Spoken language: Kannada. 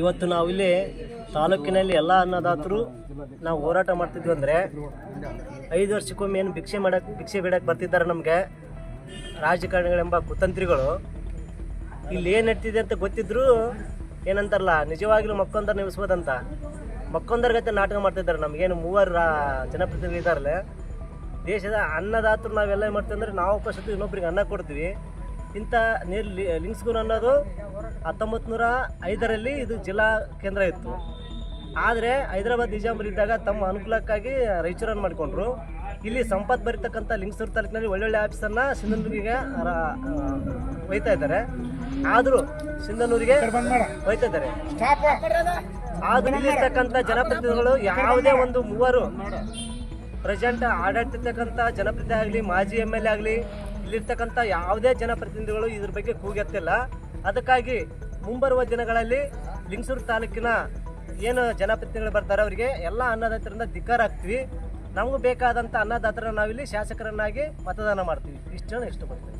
ಇವತ್ತು ನಾವು ಇಲ್ಲಿ ತಾಲೂಕಿನಲ್ಲಿ ಎಲ್ಲ ಅನ್ನದಾತರು ನಾವು ಹೋರಾಟ ಮಾಡ್ತಿದ್ವಿ ಅಂದರೆ ಐದು ವರ್ಷಕ್ಕೊಮ್ಮೆ ಏನು ಭಿಕ್ಷೆ ಮಾಡಕ್ಕೆ ಭಿಕ್ಷೆ ಬಿಡಕ್ಕೆ ಬರ್ತಿದ್ದಾರೆ ನಮಗೆ ರಾಜಕಾರಣಿಗಳೆಂಬ ಕುತಂತ್ರಿಗಳು. ಇಲ್ಲಿ ಏನು ನಡ್ತಿದೆ ಅಂತ ಗೊತ್ತಿದ್ರು ಏನಂತಾರಲ್ಲ, ನಿಜವಾಗಲೂ ಮಕ್ಕೊಂದರ ನಿಲ್ಲಿಸ್ಬೋದಂತ ಮಕ್ಕೊಂದರ ಗತೆ ನಾಟಕ ಮಾಡ್ತಿದ್ದಾರೆ ನಮಗೇನು ಮೂವರು ಜನಪ್ರತಿನಿಧಿ ಇದ್ದಾರಲ್ಲೇ. ದೇಶದ ಅನ್ನದಾತರು ನಾವೆಲ್ಲ ಏನು ಮಾಡ್ತೀವಿ ಅಂದರೆ ನಾವು ಫಸ್ಟ್ ಇನ್ನೊಬ್ರಿಗೆ ಅನ್ನ ಕೊಡ್ತೀವಿ. ಇಂಥ ನೀರು ಲಿಂಗ್ಸ್ಗೂರು ಅನ್ನೋದು ಹತ್ತೊಂಬತ್ತು ನೂರ ಐದರಲ್ಲಿ ಇದು ಜಿಲ್ಲಾ ಕೇಂದ್ರ ಇತ್ತು. ಆದರೆ ಹೈದರಾಬಾದ್ ನಿಜಾಮರಿದ್ದಾಗ ತಮ್ಮ ಅನುಕೂಲಕ್ಕಾಗಿ ರಾಯಚೂರನ್ನು ಮಾಡಿಕೊಂಡ್ರು. ಇಲ್ಲಿ ಸಂಪತ್ ಬರಿತಕ್ಕಂಥ ಲಿಂಗಸೂರು ತಾಲೂಕಿನಲ್ಲಿ ಒಳ್ಳೊಳ್ಳೆ ಆಫೀಸನ್ನು ಸಿಂಧನೂರಿಗೆ ಒಯ್ತಾ ಇದ್ದಾರೆ. ಆದರೂ ಸಿಂಧನೂರಿಗೆ ಒಯ್ತಾ ಇದ್ದಾರೆ ಆದರೂ ಇಲ್ಲಿರ್ತಕ್ಕಂಥ ಜನಪ್ರತಿನಿಧಿಗಳು ಯಾವುದೇ ಒಂದು ಮೂವರು ಪ್ರೆಸೆಂಟ್ ಆಡಾಡ್ತಿರ್ತಕ್ಕಂಥ ಜನಪ್ರತಿನಿಧಿ ಆಗಲಿ, ಮಾಜಿ ಎಂ ಎಲ್ ಎ ಆಗಲಿ, ಇಲ್ಲಿರ್ತಕ್ಕಂಥ ಯಾವುದೇ ಜನಪ್ರತಿನಿಧಿಗಳು ಇದ್ರ ಬಗ್ಗೆ ಕೂಗೆತ್ತಿಲ್ಲ ಅದಕ್ಕಾಗಿ ಮುಂಬರುವ ದಿನಗಳಲ್ಲಿ ಲಿಂಗಸೂರು ತಾಲೂಕಿನ ಏನು ಜನಪ್ರತಿನಿಧಿಗಳು ಬರ್ತಾರೆ, ಅವರಿಗೆ ಎಲ್ಲ ಅನ್ನದಾತರಿಂದ ಧಿಕ್ಕಾರ ಹಾಕ್ತೀವಿ. ನಮಗೂ ಬೇಕಾದಂಥ ಅನ್ನದಾತರನ್ನ ನಾವಿಲ್ಲಿ ಶಾಸಕರನ್ನಾಗಿ ಮತದಾನ ಮಾಡ್ತೀವಿ. ಇಷ್ಟನ್ನು ಇಷ್ಟಪಡ್ತೀವಿ